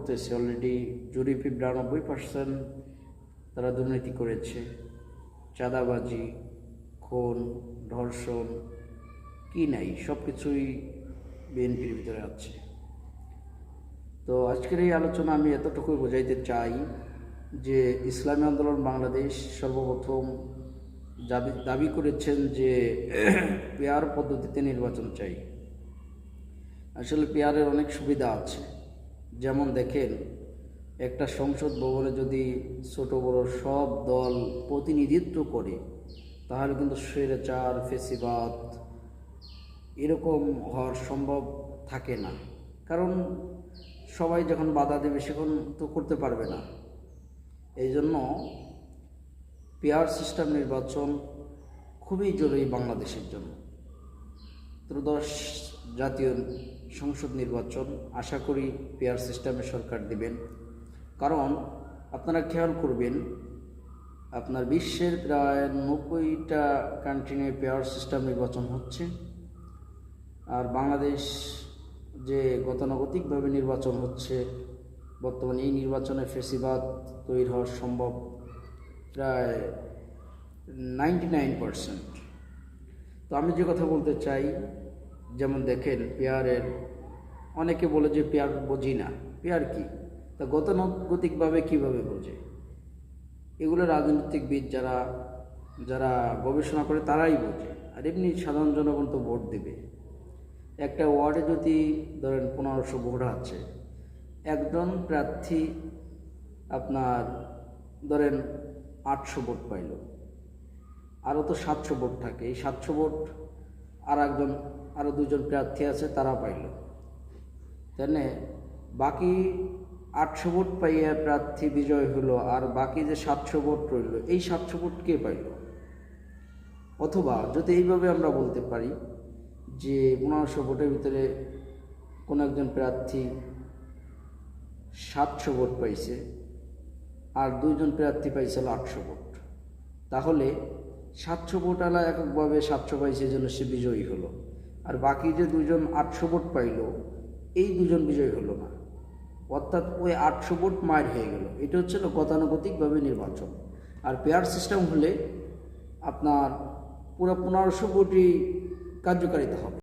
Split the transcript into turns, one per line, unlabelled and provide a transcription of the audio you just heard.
করতেছে অলরেডি জরিপে বিরানব্বই পার্সেন্ট তারা দুর্নীতি করেছে। চাঁদাবাজি, খুন, ধর্ষণ, কি নাই সব কিছুই বিএনপির ভিতরে আছে। তো আজকের এই আলোচনা আমি এতটুকুই বোঝাইতে চাই যে ইসলামী আন্দোলন বাংলাদেশ সর্বপ্রথম দাবি দাবি করেছেন যে পেয়ার পদ্ধতিতে নির্বাচন চাই। আসলে পেয়ারের অনেক সুবিধা আছে। যেমন দেখেন, একটা সংসদ ভবনে যদি ছোট বড় সব দল প্রতিনিধিত্ব করে, তাহলে কিন্তু স্বৈরাচার ফেসিবাদ এরকম হওয়ার সম্ভব থাকে না। কারণ সবাই যখন বাধা দেবে সেখন তো করতে পারবে না। এই জন্য পেয়ার সিস্টেম নির্বাচন খুবই জরুরি বাংলাদেশের জন্য। ত্রয়োদশ জাতীয় সংসদ নির্বাচন আশা করি পেয়ার সিস্টেমে সরকার দিবেন। কারণ আপনারা খেয়াল করবেন, আপনার বিশ্বের প্রায় নব্বইটা কান্ট্রি নিয়ে পেয়ার সিস্টেম নির্বাচন হচ্ছে। আর বাংলাদেশ যে গতানুগতিকভাবে নির্বাচন হচ্ছে, বর্তমানে এই নির্বাচনে ফেসিবাদ তৈরি হওয়া সম্ভব প্রায় নাইনটি নাইন পারসেন্ট। তো আমি যে কথা বলতে চাই যেমন দেখেন পেয়ারের, অনেকে বলে যে পেয়ার বুঝি না। পেয়ার কি? তা গতানুগতিকভাবে কীভাবে বোঝে? এগুলো রাজনৈতিকবিদ যারা যারা গবেষণা করে তারাই বোঝে। আর এমনি সাধারণ জনগণ তো ভোট দেবে। একটা ওয়ার্ডে যদি ধরেন পনেরোশো ভোট আছে, একজন প্রার্থী আপনার ধরেন আটশো ভোট পাইল। আরও তো সাতশো ভোট থাকে। এই সাতশো ভোট আর একজন আরও দুজন প্রার্থী আছে, তারা পাইল। তাই বাকি আটশো ভোট পাইয়া প্রার্থী বিজয় হলো আর বাকি যে সাতশো ভোট রইল, এই সাতশো ভোট কে পাইল? অথবা যদি এইভাবে আমরা বলতে পারি যে পনেরোশো ভোটের ভিতরে কোনো একজন প্রার্থী সাতশো ভোট পাইছে, আর দুইজন প্রার্থী পাইছিল আটশো ভোট, তাহলে সাতশো ভোট আলা এককভাবে সাতশো পাইছে জন্য সে বিজয়ী হলো। আর বাকি যে দুজন আটশো ভোট পাইল, এই দুজন বিজয়ী হলো না। অর্থাৎ ওই আটশো ভোট মায়ের হয়ে গেল। এটা হচ্ছে গতানুগতিকভাবে নির্বাচন। আর পেয়ার সিস্টেম হলে আপনার পুরো পনেরোশো ভোটই কার্যকারিতা হবে।